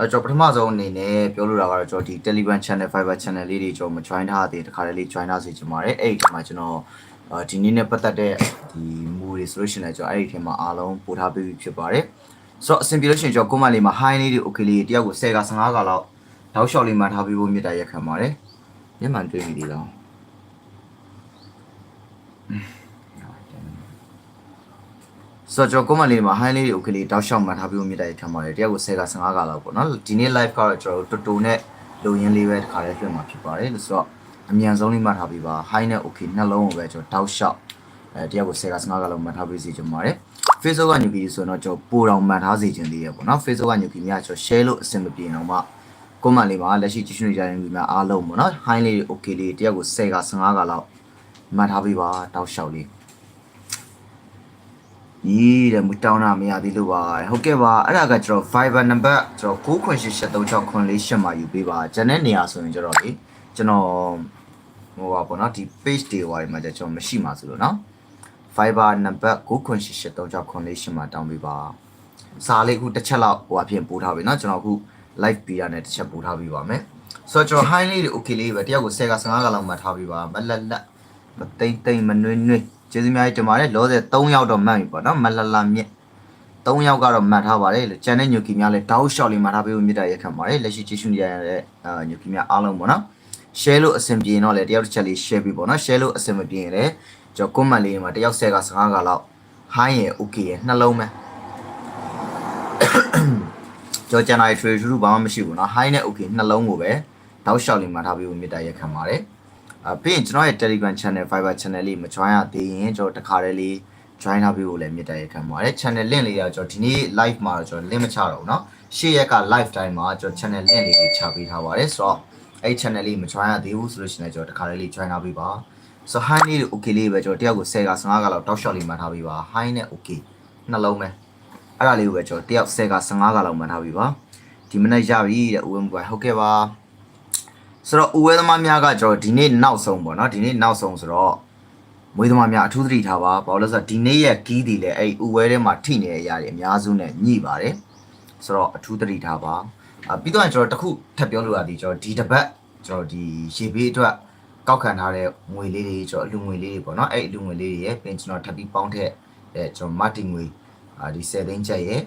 အဲကျွန်တော်ပထမဆုံးအနေနဲ့ပြောလိုတာကတော့ကျွန်တော်ဒီ Telegram Channel Fiber Channel လေးတွေကျွန်တော်မ join ထားသေးတခါတည်းလေး join ထားစေချင်ပါတယ်အဲ့ဒီထဲမှာကျွန်တော်အာဒီနေ့နဲ့ပတ်သက်တဲ့ဒီမူတွေဆိုလို့ရှိရင်လည်းကျွန်တော်အဲ့ဒီထဲမှာအားလုံးပို့ထားပေးပြီးဖြစ်ပါတယ်ဆိုတော့အဆင်ပြေလို့ရှိရင်ကျွန်တော်ကိုမလေးမှာ high လေးတွေ okay လေးတယောက်ကို10က15ကလောက်တောက်လျှောက်လေးမှထားပေးဖို့မြတ်တာရက်ခံပါတယ်မျက်မှန်တွေ့ပြီဒီလား ဆိုတော့ကျွန်တော်ကိုမလေးမှာ high လေးတွေ okay လေးတောက်လျှောက်မှထားပေးဖို့မြတ်တာရက်ခံပါတယ်တယောက်ကို10က15ကလောက်ပေါ့နော်ဒီနေ့ live ကတော့ကျွန်တော်တို့တူတူနဲ့လူရင်းလေးပဲတခါလေးလွှင့်မှာဖြစ်ပါတယ်လို့ဆိုတော့အမြန်ဆုံးလေးမှထားပေးပါ high နဲ့ okay နှလုံးကိုပဲကျွန်တော်တောက်လျှောက်အဲတယောက်ကို10က15ကလောက်မှထားပေးစီချင်ပါတယ် Facebook ကညူကီဆိုတော့ကျွန်တော်ပိုတော်မှန်ထားစေချင်သေးရပေါ့နော် Facebook ကညူကီများကျွန်တော် share လို့အဆင်မပြေတော့မှကွန်မန့်လေးမှာလက်ရှိကြည့်ရှုနေကြတဲ့လူများအားလုံးပေါ့နော် high လေးတွေ okay လေးတယောက်ကို10က15ကလောက်မှတ်ထားပေးပါတောက်လျှောက်လေး ยีတဲ့မတောင်းတာမရသေးလို့ပါဟုတ်ကဲ့ပါအဲ့ဒါကကျွန်တော် Viber နံပါတ်ကျွန်တော်9836348မှာယူပေးပါဂျန်တဲ့နေရာဆိုရင်ကျွန်တော်လေကျွန်တော်ဟိုပါပေါ့နော်ဒီ page တွေဟိုဒီမှာကျွန်တော်မရှိမှာဆိုလို့နော် Viber နံပါတ်9836348မှာတောင်းပေးပါစာလေးအခုတစ်ချက်လောက်ဟိုအပြင်ပို့ထားပြီနော်ကျွန်တော်အခု live ပေးရတဲ့တစ်ချက်ပို့ထားပေးပါမယ်ဆိုတော့ကျွန်တော် high လေးတွေ okay လေးပဲတယောက်ကို10က15ကလောက်မှထားပေးပါမလက်လက်မတိမ့်တိမ့်မနှွင်းနှွင်း ကျေးဇူးများကြီးတင်ပါတယ်လောဆယ်3ယောက်တော့မှတ်ပြီပေါ့เนาะမလလမြင့်3ယောက်ကတော့မှတ်ထားပါတယ်လို့ကျန်တဲ့ညိုကီများလည်းတောက်လျှောက်လေးမှတ်ထားပေးဖို့မြစ်တာရက်ခံပါတယ်လက်ရှိကြည့်ရှုနေရတဲ့အာညိုကီများအားလုံးပေါ့เนาะ share လို့အဆင်ပြေရင်တော့လေတယောက်တစ်ချက်လေး share ပြီးပေါ့เนาะ share လို့အဆင်မပြေရင်လည်းကျွန်တော် comment လေးမှာတယောက်10က15ကလောက် high ရယ် okay ရယ်နှလုံးပဲကျွန်တော် channel trade ထူးဘာမှမရှိဘူးเนาะ high နဲ့ okay နှလုံးကိုပဲတောက်လျှောက်လေးမှာထားပြီးမြစ်တာရက်ခံပါတယ်အ ပြီးရင်ကျွန်တော်ရဲ့ Telegram channel Viber channel လေးမ join ရသေးရင်ကျွန်တော်တခါတည်းလေး join ထားပြီးဖို့လည်းမြစ်တာရက်ခံပါတယ် channel link လေးကကျွန်တော်ဒီနေ့ live မှာတော့ကျွန်တော် link မချတော့ဘူးเนาะရှေ့ရက်က live time မှာကျွန်တော် channel link လေးကိုချပေးထားပါတယ်ဆိုတော့အဲ့ channel လေးမ join ရသေးဘူးဆိုလို့ရှိရင်လည်းကျွန်တော်တခါတည်းလေး join ထားပြီးပါဆို high လေး okay လေးပဲကျွန်တော်တယောက်ကို10က15ကလောက်တောက် shot လေးမှတ်ထားပြီးပါ high နဲ့ okay နှလုံးပဲအဲ့ဒါလေးကိုပဲကျွန်တော်တယောက်10က15ကလောက်မှတ်ထားပြီးပါဒီမနေ့ရပြီတဲ့ဦးဝင်းဘွယ်ဟုတ်ကဲ့ပါ ဆိုတော့ဦးဝဲသမားများကကျွန်တော်ဒီနေ့နောက်ဆုံးပေါ့နော်ဒီနေ့နောက်ဆုံးဆိုတော့မွေးသမားများအထူးသတိထားပါဘာလို့လဲဆိုတော့ဒီနေ့ရဲ့ကီးတီလည်းအဲ့ဦးဝဲထဲမှာထိနေရတဲ့အများစုနဲ့ညှိပါတယ်ဆိုတော့အထူးသတိထားပါအပြီးတော့ကျွန်တော်တခုထပ်ပြောလို့ရသည်ကျွန်တော်ဒီတစ်ပတ်ကျွန်တော်ဒီရေဘေးအတွက်ကောက်ခံထားတဲ့ငွေလေးတွေကျွန်တော်အလူငွေလေးတွေပေါ့နော်အဲ့အလူငွေလေးတွေရဲ့ပြင်ကျွန်တော်ထပ်ပြီးပေါင်းထည့်အဲကျွန်တော်မတ်တင်ငွေအာဒီ7သိန်းချက်ရဲ့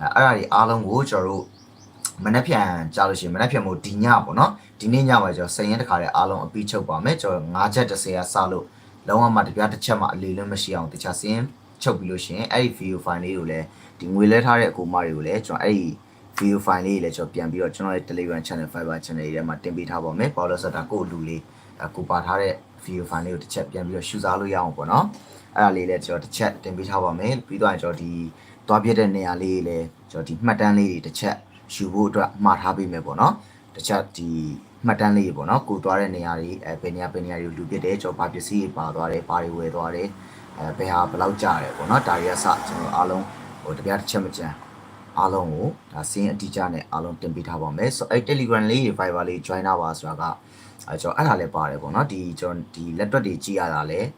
အဲအဲ့ဒါတွေအားလုံးကိုကျွန်တော်တို့ မနှက်ဖြန်ကြားလို့ရှိရင်မနှက်ဖြန်မို့ဒီညပေါ့နော်ဒီနေ့ညမှာကျွန်တော်စရင်တစ်ခါတည်းအားလုံးအပြီးချုပ်ပါမယ်ကျွန်တော်9ချက်30ရစလို့လုံးဝမှတပြားတစ်ချက်မှအလေးလည်းမရှိအောင်တခြားစရင်ချုပ်ပြီးလို့ရှိရင်အဲ့ဒီ video file လေးကိုလည်းဒီငွေလဲထားတဲ့အကူမတွေကိုလည်းကျွန်တော်အဲ့ဒီ video file လေးတွေလည်းကျွန်တော်ပြန်ပြီးတော့ကျွန်တော်ရဲ့ Telegram channel Fiber channel တွေထဲမှာတင်ပေးထားပါမယ်။ဘာလို့လဲဆိုတော့ဒါကိုယ့်လူလေးကိုပါထားတဲ့ video file လေးကိုတစ်ချက်ပြန်ပြီးတော့ရှုစားလို့ရအောင်ပေါ့နော်အဲ့ဒါလေးလည်းကျွန်တော်တစ်ချက်တင်ပေးထားပါမယ်ပြီးတော့ကျွန်တော်ဒီသွားပြတဲ့နေရာလေးလည်းကျွန်တော်ဒီမှတ်တမ်းလေးတွေတစ်ချက် ယူဖို့အတွက်မှာထားပေးမယ်ပေါ့နော်တစ်ချက်ဒီမှတ်တမ်းလေးတွေပေါ့နော်ကိုသွားတဲ့နေရာတွေအဲဘယ်နေရာဘယ်နေရာတွေလူပြတယ်ကျွန်တော်ဘာပစ္စည်းတွေပါသွားတယ်ဘာတွေဝယ်သွားတယ်အဲဘယ်ဟာဘယ်လောက်ကြတယ်ပေါ့နော်ဒါတွေကစကျွန်တော်အားလုံးဟိုတပြားတစ်ချက်မကြမ်းအားလုံးကိုဒါစင်းအတိအကျနဲ့အားလုံးတင်ပေးထားပါမယ်ဆိုတော့အဲ Telegram လေးတွေ Viber လေး join တာပါဆိုတာကအဲကျွန်တော်အဲ့ဒါလည်းပါတယ်ပေါ့နော်ဒီကျွန်တော်ဒီလက်တွက်တွေကြည့်ရတာလည်း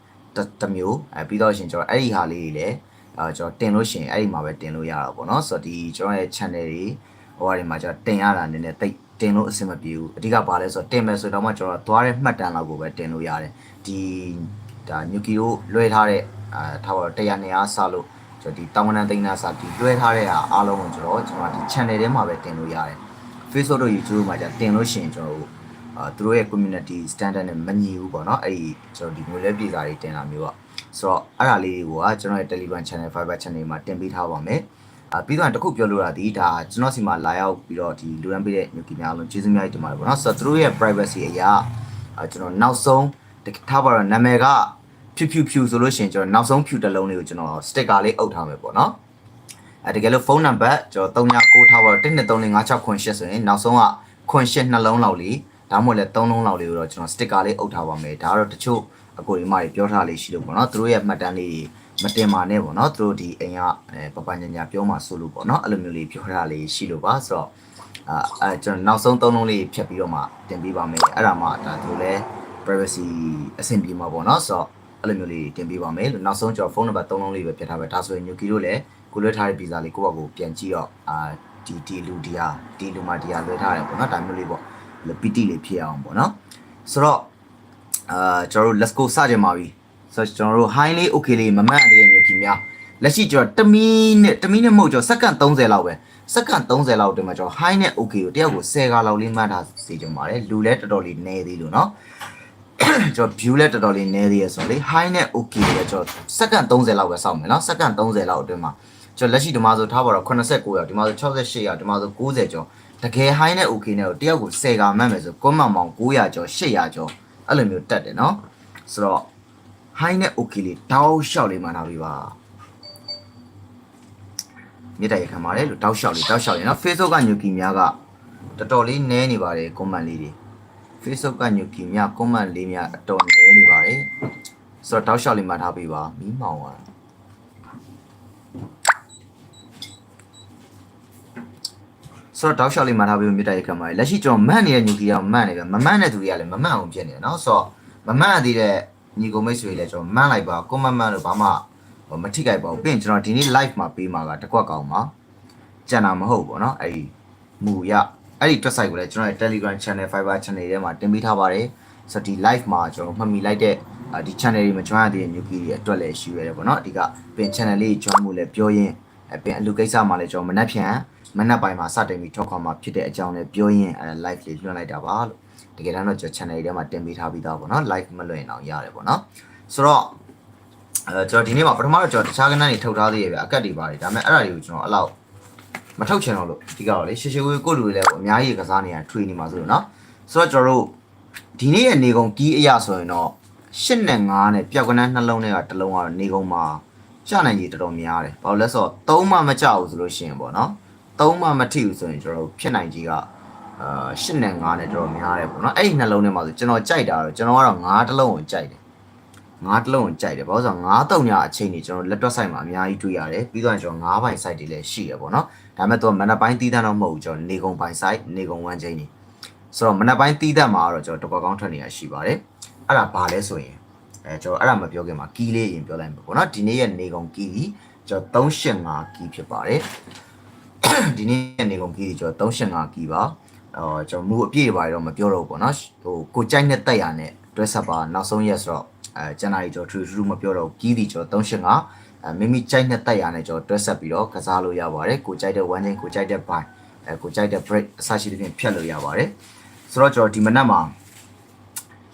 တစ်မျိုးအဲပြီးတော့ရှင်ကျွန်တော်အဲ့ဒီဟာလေးတွေလည်းအဲကျွန်တော်တင်လို့ရှင်အဲ့ဒီမှာပဲတင်လို့ရတာပေါ့နော်ဆိုတော့ဒီကျွန်တော်ရဲ့ channel တွေ ဟိုဟာတွေမှာကျွန်တော်တင်ရတာနည်းနည်းတိတ်တင်လို့အဆင်မပြေဘူးအဓိကဘာလဲဆိုတော့တင်မယ်ဆိုတော့မှကျွန်တော်သွားတဲ့မှတ်တမ်းလောက်ကိုပဲတင်လို့ရတယ်ဒီဒါညူကီတို့လွှဲထားတဲ့အာထားပါတော့100 200စလို့ကျွန်တော်ဒီတောင်းဝန်သိန်းသားစဒီလွှဲထားတဲ့အားလုံးကိုကျွန်တော်ကျွန်တော်ဒီ channel ထဲမှာပဲတင်လို့ရတယ် Facebook တို့ YouTube မှာじゃတင်လို့ရှိရင်ကျွန်တော်တို့အာသူတို့ရဲ့ community standard နဲ့မညီဘူးပေါ့နော်အဲ့ဒီကျွန်တော်ဒီငွေလဲပြည်စာတွေတင်တာမျိုးอ่ะဆိုတော့အဲ့ဒါလေးကိုကကျွန်တော်ရဲ့ Telegram channel Fiber channel မှာတင်ပေးထားပါမယ်အာ ပြီးတော့တခုပြောလို့ရသည်ဒါကျွန်တော်စီမှာလာရောက်ပြီးတော့ဒီလူရန်ပေးတဲ့ညူကီများလုံးကျေးဇူးများကြီးတင်ပါတယ်ပေါ့နော်ဆိုတော့သူတို့ရဲ့ privacy အရာအာကျွန်တော်နောက်ဆုံးထားပါတော့နာမည်ကဖြူဖြူဖြူဆိုလို့ရှိရင်ကျွန်တော်နောက်ဆုံးဖြူတစ်လုံးလေးကိုကျွန်တော် sticker လေးအုပ်ထားမယ်ပေါ့နော်အဲတကယ်လို့ဖုန်းနံပါတ်ကျွန်တော်39ထားပါတော့1235698ဆိုရင်နောက်ဆုံးကခွန်8နှလုံးလောက်လေးဒါမှမဟုတ်လည်း3လုံးလောက်လေးကိုတော့ကျွန်တော် sticker လေးအုပ်ထားပါမယ်ဒါကတော့တချို့အကိုဒီမတွေပြောထားလေးရှိလို့ပေါ့နော်သူတို့ရဲ့မှတ်တမ်းလေးတွေ မတင်ပါနဲ့ပေါ့နော်သူတို့ဒီအိမ်ကအဲပပညာညာပြောမှဆိုလို့ပေါ့နော်အဲ့လိုမျိုးလေးပြောထားလေးရှိလို့ပါဆိုတော့အာအဲကျွန်တော်နောက်ဆုံး3လုံးလေးဖြတ်ပြီးတော့မှတင်ပေးပါမယ်အဲ့ဒါမှဒါသူလည်း privacy အဆင်ပြေမှာပေါ့နော်ဆိုတော့အဲ့လိုမျိုးလေးတင်ပေးပါမယ်လို့နောက်ဆုံးကျွန်တော်ဖုန်းနံပါတ်3လုံးလေးပဲပြထားပဲဒါဆိုရင်ညူကီတို့လည်းကိုလွှဲထားတဲ့ဗီဇာလေးကိုယ့်ဘက်ကိုပြန်ကြည့်တော့အာဒီဒီလူဒီဟာဒီလူမှဒီဟာလွှဲထားတယ်ပေါ့နော်ဒါမျိုးလေးပေါ့ပီတိလေးဖြစ်အောင်ပေါ့နော်ဆိုတော့အာကျွန်တော်တို့ let's go စကြပါပြီ ဆိုတော့ကျွန်တော်တို့ high လေး okay လေးမမှန်သေးတဲ့ညိုကြီးများလက်ရှိကျွန်တော်1မိနစ်1မိနစ်မဟုတ်ကျွန်တော်စက္ကန့်30လောက်ပဲစက္ကန့်30လောက်တင်မှာကျွန်တော် high နဲ့ okay ကိုတယောက်ကို10ခါလောက်လေးမှတ်ထားစေချင်ပါတယ်လူလည်းတော်တော်လေးနည်းသေးလို့เนาะ ကျွန်တော် view လည်းတော်တော်လေးနည်းသေးရဆိုတော့လေ high နဲ့ okay လည်းကျွန်တော်စက္ကန့်30လောက်ပဲစောင့်မယ်เนาะစက္ကန့်30လောက်အတွင်းမှာကျွန်တော်လက်ရှိဒီမှာဆိုထားပါတော့89ရောက်ဒီမှာဆို68ရောက်ဒီမှာဆို90ကျော်တကယ် high နဲ့ okay နဲ့တော့တယောက်ကို10ခါမှတ်မယ်ဆို comment ပေါင်း900ကျော်800ကျော်အဲ့လိုမျိုးတက်တယ်เนาะဆိုတော့ ဟိုင်းနဲ့ okay လေးတောက်လျှောက်လေးမှနာပြီးပါမြစ်တရခံပါတယ်လို့တောက်လျှောက်လေးတောက်လျှောက်လေးနော် Facebook ကညူကီများကတော်တော်လေးနဲနေပါတယ် comment လေးတွေ Facebook ကညူကီများ comment လေးများအတော်နဲနေပါတယ်ဆိုတော့တောက်လျှောက်လေးမှထားပြီးပါမီးမောင်ပါဆိုတော့တောက်လျှောက်လေးမှထားပြီးမြစ်တရခံပါတယ်လက်ရှိကျွန်တော်မန့်နေတဲ့ညူကီကမန့်နေပြန်မမန့်တဲ့သူတွေကလည်းမမန့်အောင်ဖြစ်နေတယ်နော်ဆိုတော့မမန့်သေးတဲ့ ညီကိုမိတ်ဆွေတွေလည်းကျွန်တော်မန့်လိုက်ပါ comment မန့်လို့ဘာမှမထိခိုက်ပါဘူးပြီးရင်ကျွန်တော်ဒီနေ့ live မှာပေးမှာကတစ်ခွက်ကောင်းပါကြံတာမဟုတ်ဘူးเนาะအဲ့ဒီမူရအဲ့ဒီ website ကိုလည်းကျွန်တော်ရဲ့ Telegram channel Fiber channel ထဲမှာတင်ပေးထားပါတယ်ဆိုတော့ဒီ live မှာကျွန်တော်မှတ်မိလိုက်တဲ့ဒီ channel တွေမ join ရသေးတဲ့ new key တွေအတွက်လည်းရှိရတယ်ပေါ့နော်အဓိကပင် channel လေး join မှုလည်းပြောရင်းပင်အလူကိစ္စမှာလည်းကျွန်တော်မနှက်ဖြန်မနှက်ပိုင်းမှာစတင်ပြီးထောက်ခွန်မှာဖြစ်တဲ့အကြောင်းလည်းပြောရင်းအဲ live လေးလွှင့်လိုက်တာပါလို့ တကယ်တမ်းတော့ကျွန်တော် channel တွေထဲမှာတင်ပေးထားပြီးသားပေါ့နော် live မလွှင့်အောင်ရတယ်ပေါ့နော်ဆိုတော့အဲကျွန်တော်ဒီနေ့မှာပထမတော့ကျွန်တော်တခြားကဏ္ဍတွေထုတ်ထားသေးရပြအကတ်တွေပါတယ်ဒါပေမဲ့အဲ့ဒါတွေကိုကျွန်တော်အဲ့လောက်မထုတ်ချင်တော့လို့ဒီကတော့လေရှေရှေဝေးကိုလူတွေလည်းပေါ့အများကြီးကစားနေရထွေးနေမှာဆိုလို့နော်ဆိုတော့ကျွန်တော်တို့ဒီနေ့ရဲ့နေကုန်ကီးအရာဆိုရင်တော့8နဲ့9နဲ့ပျောက်ကနန်းနှလုံးထဲကတစ်လုံးကတော့နေကုန်မှာကျနိုင်ကြီးတော်တော်များတယ်ဘာလို့လဲဆိုတော့3မှမကြဘူးဆိုလို့ရှိရင်ပေါ့နော်3မှမထိဘူးဆိုရင်ကျွန်တော်တို့ဖြစ်နိုင်ကြီးက အာ8နဲ့9နဲ့တော်တော်များတယ်ပေါ့နော်အဲ့ဒီနှလုံးထဲမှာဆိုကျွန်တော်ကြိုက်တာတော့ကျွန်တော်ကတော့9တစ်လုံးကိုကြိုက်တယ်ငါးတစ်လုံးကိုကြိုက်တယ်ဘာလို့ဆိုတော့ငါးတုံညာအချိန်ကြီးကျွန်တော်လက်တွက်ဆိုင်မှာအများကြီးတွေ့ရတယ်ပြီးတော့ကျွန်တော်ငါးပိုင် site တွေလည်းရှိရပေါ့နော်ဒါပေမဲ့တော့မနက်ပိုင်းတီးတန်းတော့မဟုတ်ဘူးကျွန်တော်နေကုံပိုင် site နေကုံဝမ်းချင်းနေဆိုတော့မနက်ပိုင်းတီးတန်းမှာတော့ကျွန်တော်တကွာကောင်းထွက်နေတာရှိပါတယ်အဲ့ဒါဘာလဲဆိုရင်အဲကျွန်တော်အဲ့ဒါမပြောခင်မှာကီးလေးရင်ပြောလိုက်မှာပေါ့နော်ဒီနေ့ရဲ့နေကုံကီးကြီးကျွန်တော်385ကီးဖြစ်ပါတယ်ဒီနေ့ရဲ့နေကုံကီးကြီးကျွန်တော်385ကီးပါ အော်ကျွန်တော်မူအပြည့်ပါတော့မပြောတော့ဘူးပေါ့နော်ဟိုကိုကြိုက်တဲ့တက်ရနဲ့တွဲဆက်ပါနောက်ဆုံးရက်ဆိုတော့အဲဇန်နဝါရီကျော်ထူထူမပြောတော့ကီးတီကျော်385အဲမိမိကြိုက်တဲ့တက်ရနဲ့ကျော်တွဲဆက်ပြီးတော့ကစားလို့ရပါတယ်ကိုကြိုက်တဲ့ one chain ကိုကြိုက်တဲ့ buy အဲကိုကြိုက်တဲ့ break အစရှိသဖြင့်ဖြတ်လို့ရပါတယ်ဆိုတော့ကျွန်တော်ဒီမနက်မှာ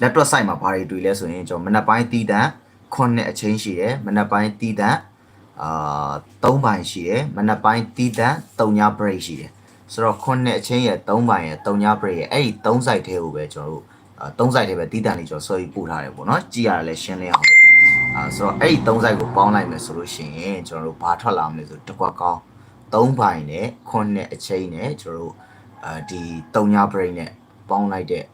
laptop site မှာဘာတွေတွေ့လဲဆိုရင်ကျွန်တော်မနက်ပိုင်းတီးတန့်9အချိန်ရှိတယ်မနက်ပိုင်းတီးတန့်အာ3ပိုင်းရှိတယ်မနက်ပိုင်းတီးတန့်3ည break ရှိတယ် ဆိုတော့9အချိန်ရဲ့3ပိုင်းရဲ့3ည break ရဲ့အဲ့ဒီ3 site ထဲကိုပဲကျွန်တော်တို့သုံးဆိုင်တွေပဲတီးတန်လေးကျော်ဆွဲပြီးပို့ထားတယ်ပေါ့နော်ကြည့်ရတယ်လည်းရှင်းလင်းအောင်အာဆိုတော့အဲ့ဒီသုံးဆိုင်ကိုပေါင်းလိုက်မယ်ဆိုလို့ရှိရင်ကျွန်တော်တို့ဘာထွက်လာမလဲဆိုတကွက်ကောင်း၃ဘိုင်နဲ့ခွန်းနဲ့အချိန်နဲ့ကျွန်တော်တို့အဲဒီ၃ည brain နဲ့ပေါင်းလိုက်တဲ့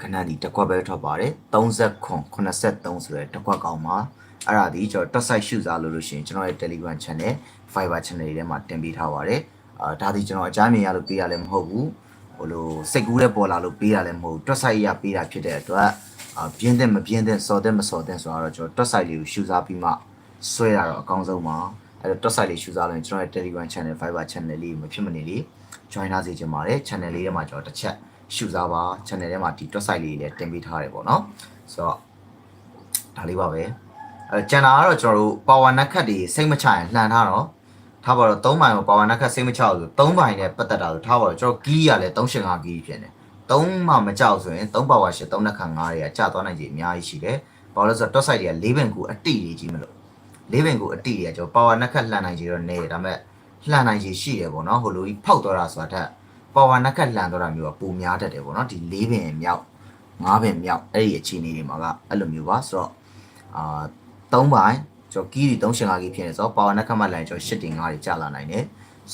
ခဏဒီတကွက်ပဲထွက်ပါတယ်30ခွန်83ဆိုတဲ့တကွက်ကောင်းမှာအဲ့ဒါဒီကျွန်တော်တက်ဆိုင်ရှုစားလို့လို့ရှိရင်ကျွန်တော်ရဲ့ Telegram channel Fiber channel တွေထဲမှာတင်ပေးထားပါတယ် အာဒါဒီကျွန်တော်အကြမ်းမြင်ရလို့ပေးရလည်းမဟုတ်ဘူးဟိုလိုစိတ်ကူးတဲ့ပေါ်လာလို့ပေးတာလည်းမဟုတ်တွက်ဆိုင်ရပေးတာဖြစ်တဲ့အတွက်အာပြင်းတဲ့မပြင်းတဲ့စော်တဲ့မစော်တဲ့ဆိုတော့ကျွန်တော်တွက်ဆိုင်လေးကိုရှုစားပြီးမှဆွဲရတော့အကောင်းဆုံးပါအဲ့တော့တွက်ဆိုင်လေးရှုစားလို့ကျွန်တော်ရဲ့ Telegram channel Fiber channel လေးမဖြစ်မနေလေး join ထားစေချင်ပါတယ် channel လေးထဲမှာကျွန်တော်တစ်ချက်ရှုစားပါ channel ထဲမှာဒီတွက်ဆိုင်လေးလည်းတင်ပေးထားတယ်ပေါ့နော်ဆိုတော့ဒါလေးပါပဲအဲကျန်တာကတော့ကျွန်တော်တို့ power နက်ခတ်တွေစိတ်မချရင်လှန်ထားတော့ ထားပါတော့3မိုင်ကိုပါဝါနက်ခတ်စိတ်မချဘူးဆို3မိုင်နဲ့ပတ်သက်တာဆိုထားပါတော့ကျွန်တော်ကီးရလဲ385ကီးဖြစ်နေ3မှမကြောက်ဆိုရင်3ပါဝါ8 3နက်ခတ်9တွေကကြာသွားနိုင်ကြီးအများကြီးရှိတယ်ဘာလို့လဲဆိုတော့ top side တွေက၄ဘင်ကူအတိတွေကြီးမလို့၄ဘင်ကူအတိတွေကကျွန်တော်ပါဝါနက်ခတ်လှန်နိုင်ကြီးတော့နေတယ်ဒါပေမဲ့လှန်နိုင်ကြီးရှိတယ်ပေါ့နော်ဟိုလိုကြီးဖောက်သွားတာဆိုတာတက်ပါဝါနက်ခတ်လှန်သွားတာမျိုးကပုံများတတ်တယ်ပေါ့နော်ဒီ၄ဘင်မြောက်၅ဘင်မြောက်အဲ့ဒီအခြေအနေတွေမှာကအဲ့လိုမျိုးပါဆိုတော့အာ3ပိုင်း ကျွန်တော်ကီးတွေ385ကီးဖြစ်နေဆိုတော့ power နဲ့ခတ်မှတ်လိုက်ကျွန်တော်8တင်5တွေကြာလာနိုင်တယ်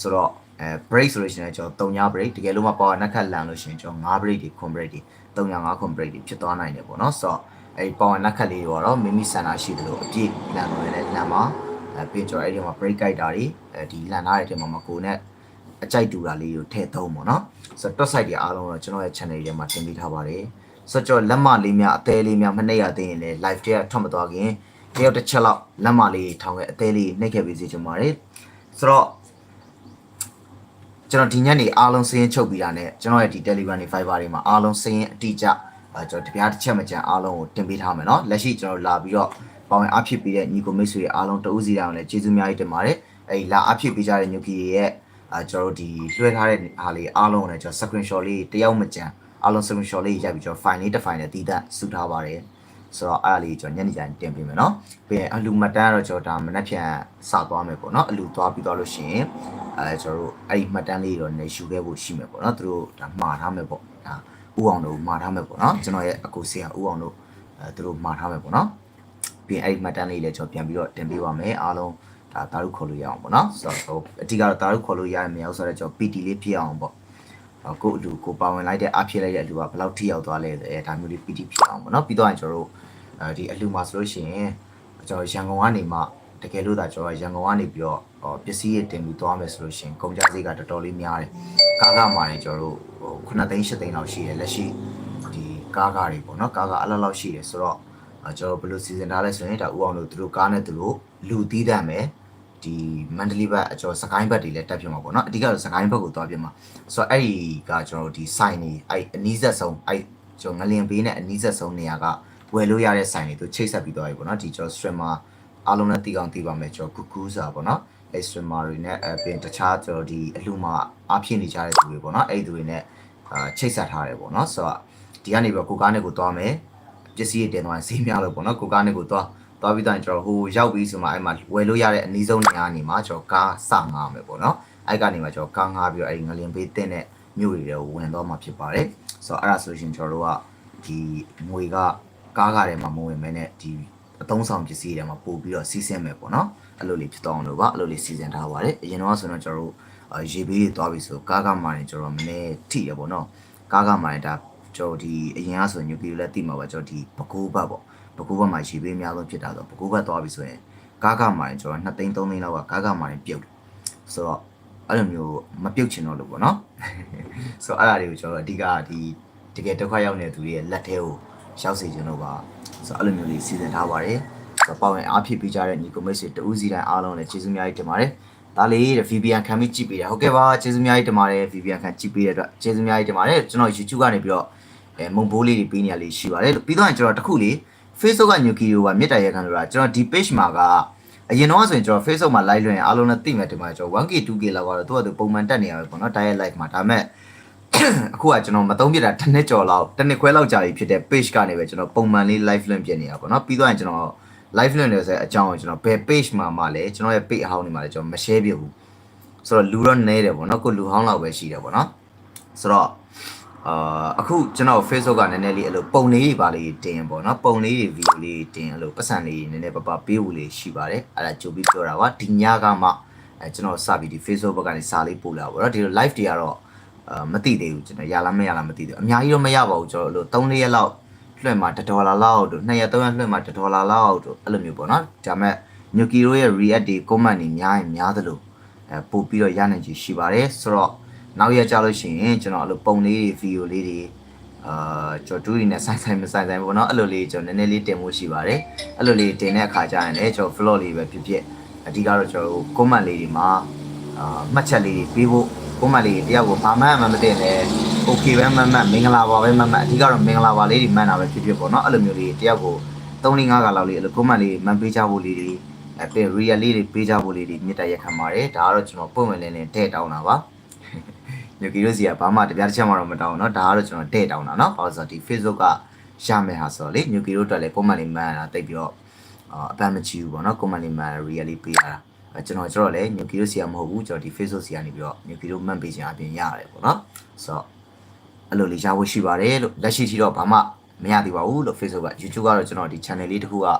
ဆိုတော့အဲ break ဆိုလို့ရှိရင်ကျွန်တော်3ည break တကယ်လို့မှ power နဲ့ခတ်လန်လို့ရှိရင်ကျွန်တော်5 break တွေ con break တွေ3ည5 con break တွေဖြစ်သွားနိုင်တယ်ပေါ့နော်ဆိုတော့အဲဒီ power နဲ့ခတ်လေးတွေတော့မိမိစံတာရှိတယ်လို့အပြည့်လန်လို့လည်းလန်ပါအဲပြီးကျွန်တော်အဲ့ဒီမှာ break guide တာတွေအဲဒီလန်ထားတဲ့ထဲမှာမကိုနဲ့အကြိုက်တူတာလေးကိုထည့်သုံးပေါ့နော်ဆိုတော့ top site တွေအားလုံးတော့ကျွန်တော်ရဲ့ channel တွေမှာတင်ပေးထားပါတယ်ဆိုတော့ကျွန်တော်လက်မလေးများအသေးလေးများမနှိပ်ရသေးရင်လည်း live ထဲကထွက်မသွားခင် တယောက်တစ်ချက်လောက်လက်မလေးထောင်ခဲ့အသေးလေးနှိပ်ခဲ့ပေးစီချင်ပါတယ်ဆိုတော့ ကျွန်တော်ဒီညနေအားလုံးစင်းချုပ်ပြီးတာနဲ့ကျွန်တော်ရဲ့ဒီ Telegram တွေ Viber တွေမှာအားလုံးစင်းအတိအကျအဲကျွန်တော်တပြားတစ်ချက်မကြံအားလုံးကိုတင်ပေးထားမယ်เนาะလက်ရှိကျွန်တော်လာပြီးတော့ပေါဝင်အဖြစ်ပြီးတဲ့ညီကိုမိတ်ဆွေတွေအားလုံးတဦးစီတောင်လည်းကျေးဇူးအများကြီးတင်ပါတယ်အဲဒီလာအဖြစ်ပေးကြတဲ့ညူကီရဲ့အဲကျွန်တော်တို့ဒီလွှဲထားတဲ့ဟာလေးအားလုံးကိုလည်းကျွန်တော် screenshot လေးတယောက်မကြံအားလုံး screenshot လေးရိုက်ပြီးကျွန်တော် file လေးတစ် file နဲ့တည်တတ်စုထားပါတယ် ဆိုတော့အဲ့ဒါလေးကျွန်တော်ညနေကျရင်တင်ပေးမယ်နော်ပြီးရင်အလူမတန်းကတော့ကျွန်တော်ဒါမနှက်ဖြန်စသွားမယ်ပေါ့နော်အလူသွားပြီးသွားလို့ရှိရင်အဲကျွန်တော်တို့အဲ့ဒီမှတ်တမ်းလေးတော့နေယူခဲ့ဖို့ရှိမယ်ပေါ့နော်သူတို့ဒါမှားထားမယ်ပေါ့ဒါဥအောင်တို့မှားထားမယ်ပေါ့နော်ကျွန်တော်ရဲ့အကိုဆရာဥအောင်တို့အဲသူတို့မှားထားမယ်ပေါ့နော်ပြီးရင်အဲ့ဒီမှတ်တမ်းလေးလည်းကျွန်တော်ပြန်ပြီးတော့တင်ပေးပါမယ်အားလုံးဒါတာရုခေါ်လို့ရအောင်ပေါ့နော်ဆိုတော့အတိကတော့တာရုခေါ်လို့ရရမရောက်ဆိုတော့ကျွန်တော် PT လေးပြည့်အောင်ပေါ့ကိုအလူကိုပါဝင်လိုက်တဲ့အဖြစ်လိုက်တဲ့အလူကဘယ်လောက်ထိရောက်သွားလဲဆိုတော့အဲဒါမျိုးလေး PT ပြည့်အောင်ပေါ့နော်ပြီးတော့ကျွန်တော်တို့ ဒီအလူမှာဆိုလို့ရှိရင်ကျွန်တော်ရန်ကုန်ကနေမှတကယ်လို့ဒါကျွန်တော်ရန်ကုန်ကနေပြီးတော့ဟောပစ္စည်းတွေတင်ပြီးသွားမယ်ဆိုလို့ရှိရင်ကုန်ကြစည်ကတော်တော်လေးများတယ်ကားကမှလည်းကျွန်တော်တို့ဟို9သိန်း10သိန်းလောက်ရှိတယ်လက်ရှိဒီကားကားတွေပေါ့နော်ကားကအလောက်လောက်ရှိတယ်ဆိုတော့ကျွန်တော်ဘယ်လိုစီစဉ်ထားလဲဆိုရင်ဒါဥအောင်လို့သူတို့ကားနဲ့သူတို့လူတီးတတ်မယ်ဒီမန္တလေးဘက်အကျော်စကိုင်းဘက်တွေလည်းတက်ပြမှာပေါ့နော်အဓိကတော့စကိုင်းဘက်ကိုသွားပြမှာဆိုတော့အဲ့ဒီကကျွန်တော်တို့ဒီ sign တွေအဲ့အနီးဆက်ဆုံးအဲ့ကျွန်တော်ငလင်ဘေးနဲ့အနီးဆက်ဆုံးနေရာက ဝယ်လို့ရတဲ့ sign တွေသူချိတ်ဆက်ပြီးသွားပြီပေါ့နော်ဒီကျွန်တော် streamer အားလုံးနဲ့တည်အောင်တည်ပါမယ်ကျွန်တော်ကူကူစာပေါ့နော်အဲ့ streamer တွေနဲ့အပြင်တခြားကျွန်တော်ဒီအလှမှာအဖြစ်နေကြတဲ့သူတွေပေါ့နော်အဲ့ဒီသူတွေနဲ့အာချိတ်ဆက်ထားတယ်ပေါ့နော်ဆိုတော့ဒီကနေပြီးတော့ကိုကားနဲ့ကိုသွားမယ်ပစ္စည်းတွေတင်သွားရင်ဈေးများလို့ပေါ့နော်ကိုကားနဲ့ကိုသွားသွားပြီးတော့ကျွန်တော်ဟိုရောက်ပြီးဆိုမှအဲ့မှာဝယ်လို့ရတဲ့အနည်းဆုံးနေရာနေမှာကျွန်တော်ကားစငားမယ်ပေါ့နော်အဲ့ကနေမှကျွန်တော်ကားငားပြီးတော့အဲ့ငလင်ဘေးတင်းတဲ့မြို့တွေကိုဝင်တော့မှာဖြစ်ပါတယ်ဆိုတော့အဲ့ဒါဆိုလို့ရှိရင်ကျွန်တော်တို့ကဒီငွေက ကားကားထဲမှာမဝင်မဲနဲ့ဒီအသုံးဆောင်ပစ္စည်းတွေမှာပို့ပြီးတော့စီးဆင်းမယ်ပေါ့နော်အဲ့လိုလေးဖြစ်တော့အောင်လို့ပါအဲ့လိုလေးစီစဉ်ထားပါတယ်အရင်တော့ဆိုတော့ကျွန်တော်တို့ရေဘေးတွေသွားပြီဆိုကားကားမှနေကျွန်တော်မနေထိရပေါ့နော်ကားကားမှနေဒါကျွန်တော်ဒီအရင်ကဆိုရင်ညူကီလည်းတိမှာပါကျွန်တော်ဒီပကိုးဘတ်ပေါ့ပကိုးဘတ်မှာရေဘေးအများဆုံးဖြစ်တာဆိုပကိုးဘတ်သွားပြီဆိုရင်ကားကားမှနေကျွန်တော်2သိန်း3သိန်းလောက်ကကားကားမှနေပြုတ်တယ်ဆိုတော့အဲ့လိုမျိုးမပြုတ်ချင်တော့လို့ပေါ့နော်ဆိုတော့အဲ့ဒါတွေကိုကျွန်တော်အဓိကဒီတကယ်ဒုက္ခရောက်နေတဲ့သူတွေရဲ့လက်ထဲကို ရောက်စေချင်လို့ပါဆိုတော့အဲ့လိုမျိုးလေးစီစဉ်ထားပါတယ်ဆိုတော့ပေါ့ဝင်အားဖြစ်ပေးကြတဲ့ညီကိုမိတ်ဆွေတဦးစီတိုင်းအားလုံးလည်းကျေးဇူးအများကြီးတင်ပါတယ်ဒါလေးတဲ့ VPN ခံပြီးကြည့်ပေးတယ်ဟုတ်ကဲ့ပါကျေးဇူးအများကြီးတင်ပါတယ် VPN ခံကြည့်ပေးတဲ့အတွက်ကျေးဇူးအများကြီးတင်ပါတယ်ကျွန်တော် YouTube ကနေပြီးတော့အဲမုံဘိုးလေးတွေပေးနေရလေးရှိပါတယ်လို့ပြီးတော့ကျွန်တော်တခုလေး Facebook က new key ကိုပါမြေတားရခံလို့လားကျွန်တော်ဒီ page မှာကအရင်တော့ဆိုရင်ကျွန်တော် Facebook မှာ live လွှင့်ရင်အားလုံးနဲ့သိမယ်တင်ပါတယ်ကျွန်တော် 1K 2K လောက်ကတော့သူ့အတူပုံမှန်တက်နေရပဲပေါ့နော် direct live မှာဒါပေမဲ့ အခုကကျွန်တော်မသုံးပြတာတစ်နှစ်ကျော်လောက်တစ်နှစ်ခွဲလောက်ကြာပြီဖြစ်တဲ့ page ကနေပဲကျွန်တော်ပုံမှန်လေး live လွှင့်ပြနေရပါပေါ့နော်ပြီးတော့ရင်ကျွန်တော် live လွှင့်နေဆိုတဲ့အကြောင်းကိုကျွန်တော်ဘယ် page မှာမှလည်းကျွန်တော်ရဲ့ page အဟောင်းတွေမှာလည်းကျွန်တော်မ share ပြဘူးဆိုတော့လူတော့နဲတယ်ပေါ့နော်ကိုလူဟောင်းလောက်ပဲရှိတယ်ပေါ့နော်ဆိုတော့အာအခုကျွန်တော် Facebook ကနည်းနည်းလေးအဲ့လိုပုံလေးတွေပါလေးတင်ပေါ့နော်ပုံလေးတွေ video လေးတင်အဲ့လိုပတ်စံလေးနည်းနည်းပပပေးဖို့လေးရှိပါတယ်အဲ့ဒါကြိုပြီးပြောတာပါဒီညကမှအဲကျွန်တော်စပြီးဒီ Facebook ဘက်ကနေစာလေးပို့လာပေါ့နော်ဒီလို live တွေကတော့ အာမသိသေးဘူးကျွန်တော်ရလားမရလားမသိသေးဘူးအများကြီးတော့မရပါဘူးကျွန်တော်အဲ့လို3-4ရက်လောက်လွှင့်မှာ1ဒေါ်လာလောက်တို့2ရက်3ရက်လွှင့်မှာ1ဒေါ်လာလောက်တို့အဲ့လိုမျိုးပေါ့နော်ဒါမဲ့ Nyuki တို့ရဲ့ react တွေ comment တွေများရင်များသလိုအဲပို့ပြီးတော့ရနိုင်ချေရှိပါတယ်ဆိုတော့နောက်ရက်ကြလို့ရှိရင်ကျွန်တော်အဲ့လိုပုံလေးတွေ video လေးတွေအာကျွန်တော်တို့တွေနဲ့ဆိုင်ဆိုင်မဆိုင်ဆိုင်ပေါ့နော်အဲ့လိုလေးကျွန်တော်နည်းနည်းလေးတင်ဖို့ရှိပါတယ်အဲ့လိုလေးတင်တဲ့အခါကျရင်လည်းကျွန်တော် vlog လေးပဲဖြစ်ဖြစ်အဓိကတော့ကျွန်တော်တို့ comment လေးတွေမှာအာမှတ်ချက်လေးတွေပေးဖို့ comment လေးတွေတယောက်ကိုဘာမှမမတင်နဲ့ okay ပဲမှတ်မှတ်မင်္ဂလာပါပဲမှတ်မှတ်အဓိကတော့မင်္ဂလာပါလေးတွေမှတ်တာပဲဖြစ်ဖြစ်ပေါ့နော်အဲ့လိုမျိုးလေးတယောက်ကို3 5ကလောက်လေးအဲ့လို comment လေးမှန်ပေးကြဖို့လေးတွေအဲ့ပြင် real လေးတွေပေးကြဖို့လေးတွေမြစ်တရက်ခံပါတယ်ဒါကတော့ကျွန်တော်ပုံဝင်လင်းလင်းတဲ့တောင်းတာပါညကီရိုစီကဘာမှတပြားတစ်ချက်မှတော့မတောင်းဘူးเนาะဒါကတော့ကျွန်တော်တဲ့တောင်းတာเนาะဘာလို့ဆိုတော့ဒီ Facebook ကရမယ်ဟာဆိုတော့လေညကီရိုအတွက်လည်း comment လေးမှန်တာတိတ်ပြီးတော့အာအပန်းမချီဘူးပေါ့เนาะ comment လေးမှန် real လေးပေးရတာအဲ ကျွန်တော်ကျွန်တော်လည်း new kilo ဆီကမဟုတ်ဘူးကျွန်တော်ဒီ facebook ဆီကနေပြီးတော့ new kilo မှန်ပေးခြင်းအပြင်ရတယ်ပေါ့နော်ဆိုတော့အဲ့လိုလေးရဖို့ရှိပါတယ်လို့လက်ရှိထိတော့ဘာမှမရသေးပါဘူးလို့ facebook က youtube ကတော့ကျွန်တော်ဒီ channel လေးတစ်ခုကအာ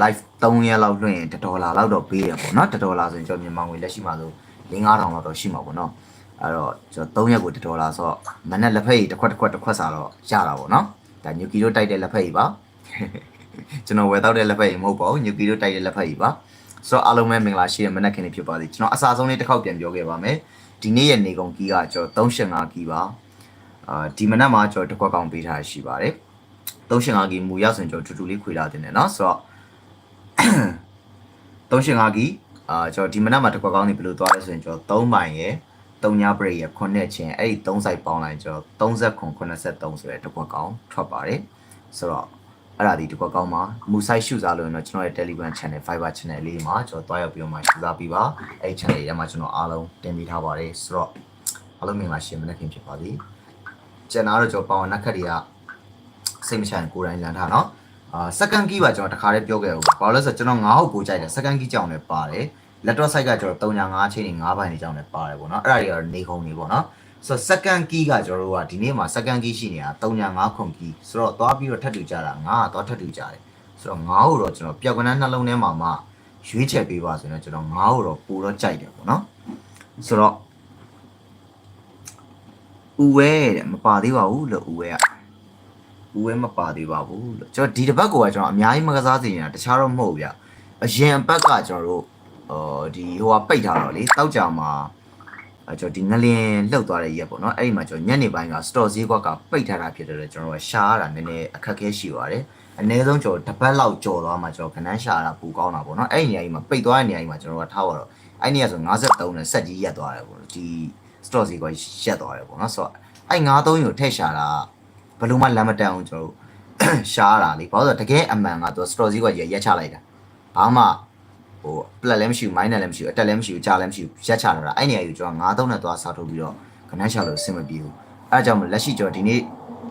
live 3ရက်လောက်လွှင့်ရင်1ဒေါ်လာလောက်တော့ပေးရပေါ့နော်1ဒေါ်လာဆိုရင်ကျွန်တော်မြန်မာငွေလက်ရှိမှာဆို5000လောက်တော့ရှိမှာပေါ့နော်အဲ့တော့ကျွန်တော်3ရက်ကို1ဒေါ်လာဆိုတော့မနက်လက်ဖက်ရည်တစ်ခွက်တစ်ခွက်တစ်ခွက်စာတော့ရတာပေါ့နော်ဒါ new kilo တိုက်တဲ့လက်ဖက်ရည်ပါကျွန်တော်ဝယ်တော့တဲ့လက်ဖက်ရည်မဟုတ်ပါဘူး new kilo တိုက်တဲ့လက်ဖက်ရည်ပါ ဆိုတော့အားလုံးပဲမင်္ဂလာရှိတဲ့မနက်ခင်းလေးဖြစ်ပါစေကျွန်တော်အစားဆုံးလေးတစ်ခေါက်ပြန်ပြောခဲ့ပါမယ်ဒီနေ့ရဲ့နေကုန်ကီးကကျွန်တော်385ကီးပါအာဒီမနက်မှာကျွန်တော်တစ်ခွက်ကောင်ပေးထားရှိပါတယ်385ကီးမူရဆိုရင်ကျွန်တော်တူတူလေးခွေလာတင်တယ်เนาะဆိုတော့385ကီအာကျွန်တော်ဒီမနက်မှာတစ်ခွက်ကောင်းနေဘယ်လိုသွားလဲဆိုရင်ကျွန်တော်3မိုင်ရယ် 3ညပရိရ9ချင်းအဲ့ဒီ3 site ပေါင်းလိုက်ကျွန်တော်39 83ဆိုတဲ့တစ်ခွက်ကောင်ထွက်ပါတယ်ဆိုတော့ အဲ့ဒါဒီတစ်ခွက်ကောင်မှာမူ site ရှုစားလို့ရင်တော့ကျွန်တော်ရဲ့ Telegram channel Fiber channel လေးမှာကျွန်တော်တွားရောက်ပြီးတော့မှရှုစားပြီးပါအဲ့ channel လေးထဲမှာကျွန်တော်အားလုံးတင်ပေးထားပါတယ်ဆိုတော့အားလုံးမင်္ဂလာရှင်မနက်ခင်းဖြစ်ပါသည်ကျန်တာတော့ကျွန်တော်ပေါင်နက်ခတ်တွေကစိတ်မချမ်းကိုယ်တိုင်လန်ထားနော်အာ second key ပါကျွန်တော်တခါတည်းပြောခဲ့ဦးဘာလို့လဲဆိုတော့ကျွန်တော်9ဟုတ်ကိုကြိုက်တယ် second key ကြောင်လည်းပါတယ် laptop site ကကျွန်တော်3.5ချိန်နဲ့9ဘိုင်နေကြောင်လည်းပါတယ်ပေါ့နော်အဲ့ဒါတွေကတော့နေခုံနေပေါ့နော် ဆိုတော့ second key ကကျွန်တော်တို့ကဒီနေ့မှာ second key ရှိနေတာ3.5ခု key ဆိုတော့သွားပြီးတော့ထပ်တူကြတာ9ကသွားထပ်တူကြတယ်ဆိုတော့9ကိုတော့ကျွန်တော်ပျောက်ကနန်းနှလုံးထဲမှာမှရွေးချက်ပေးပါဆိုရင်တော့ကျွန်တော်9ကိုတော့ပိုတော့ကြိုက်တယ်ပေါ့နော်ဆိုတော့ဦးဝဲတဲ့မပါသေးပါဘူးလို့ဦးဝဲကဦးဝဲမပါသေးပါဘူးလို့ကျွန်တော်ဒီတစ်ပတ်ကိုကကျွန်တော်အများကြီးမကစားစီနေတာတခြားတော့မဟုတ်ဘူးဗျအရင်ဘက်ကကျွန်တော်တို့အော်ဒီဟိုကပိတ်ထားတော့လေတောက်ကြမှာ အဲကျွန်တော်ဒီငလင်လှုပ်သွားတဲ့ရက်ပေါ့နော်အဲ့ဒီမှာကျွန်တော်ညနေပိုင်းက store ဈေးကွက်ကပိတ်ထားတာဖြစ်တယ်ကျွန်တော်ကရှားရတာနည်းနည်းအခက်အခဲရှိပါတယ်အနည်းဆုံးကျွန်တော်တစ်ပတ်လောက်ကြော်သွားမှကျွန်တော်ခဏန်းရှားတာပူကောင်းတာပေါ့နော်အဲ့ဒီနေရာကြီးမှာပိတ်သွားတဲ့နေရာကြီးမှာကျွန်တော်ကထားရတော့အဲ့ဒီနေရာဆို53နဲ့ဆက်ကြီးရက်သွားတယ်ပေါ့နော်ဒီ store ဈေးကွက်ရက်သွားတယ်ပေါ့နော်ဆိုတော့အဲ့53ကိုထည့်ရှာတာဘယ်လိုမှလမ်းမတန်အောင်ကျွန်တော်တို့ရှားတာလေဘာလို့လဲဆိုတော့တကယ်အမှန်ကသူ store ဈေးကွက်ရက်ချလိုက်တာဘာမှ ဟိုပလက်လည်းမရှိဘူးမိုင်းနဲ့လည်းမရှိဘူးအတက်လည်းမရှိဘူးကြာလည်းမရှိဘူးရက်ချလာတာအဲ့နေရာကြီးကျွန်တော်9သုံးနဲ့သွားစားထုတ်ပြီးတော့ခဏရှာလို့အဆင်မပြေဘူးအဲ့ဒါကြောင့်မလို့လက်ရှိကျွန်တော်ဒီနေ့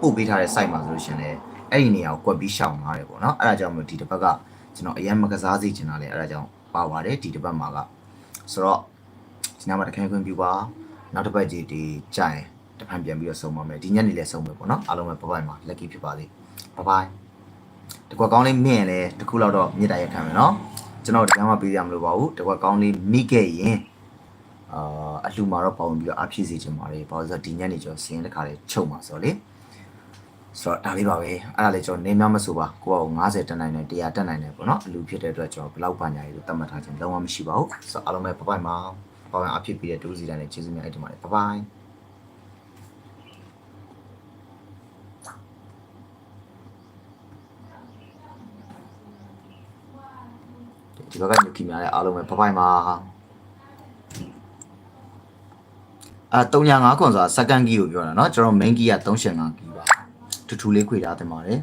ပို့ပေးထားတဲ့ site မှာဆိုလို့ရှရင်လေအဲ့ဒီနေရာကိုကွက်ပြီးရှောင်ထားတယ်ပေါ့နော်အဲ့ဒါကြောင့်မလို့ဒီတစ်ပတ်ကကျွန်တော်အရင်မကစားစီချင်တာလေအဲ့ဒါကြောင့်ပါပါတယ်ဒီတစ်ပတ်မှာကဆိုတော့ဒီနားမှာတခန်းခွင့်ပြုပါနောက်တစ်ပတ်ကြီးဒီကြာရင်တစ်ဖန်ပြန်ပြီးတော့ဆုံးပါမယ်ဒီညနေလည်းဆုံးမယ်ပေါ့နော်အားလုံးပဲဘဘိုင်မှာ lucky ဖြစ်ပါစေဘဘိုင်တကွက်ကောင်းလေးမြင့်ရင်လည်းတစ်ခုလောက်တော့မြေတားရက်ခံမယ်နော် ကျွန်တော်တရားမပေးရမလို့ပါဘူးတကွက်ကောင်းလေးမိခဲ့ရင်အာအလှမှာတော့ပေါဝင်ပြီးတော့အဖြစ်စီချင်ပါတယ်ဘာလို့လဲဆိုတော့ဒီညနေကျော်စင်းတစ်ခါလေးချုပ်မှာဆိုတော့လေဆိုတော့ဒါလေးပါပဲအဲ့ဒါလေးကျွန်တော်နေများမဆိုပါကိုက90တက်နိုင်တယ်100တက်နိုင်တယ်ပေါ့နော်အလူဖြစ်တဲ့အတွက်ကျွန်တော်ဘလောက်ပညာရေးလို့သတ်မှတ်ထားခြင်းလုံးဝမရှိပါဘူးဆိုတော့အားလုံးပဲဘဘိုင်မှာပေါဝင်အဖြစ်ပြီးတဲ့တူးစီတိုင်းနဲ့ကျေးဇူးများတင်ပါတယ်ဘဘိုင် ဘက်ကညူကီများလည်းအားလုံးပဲဘဘိုင်မှာအာ305ခွန်ဆိုတာ second key ကိုပြောတာเนาะကျွန်တော် main key က385 key ပါထူထူလေးခွေထားတင်ပါတယ်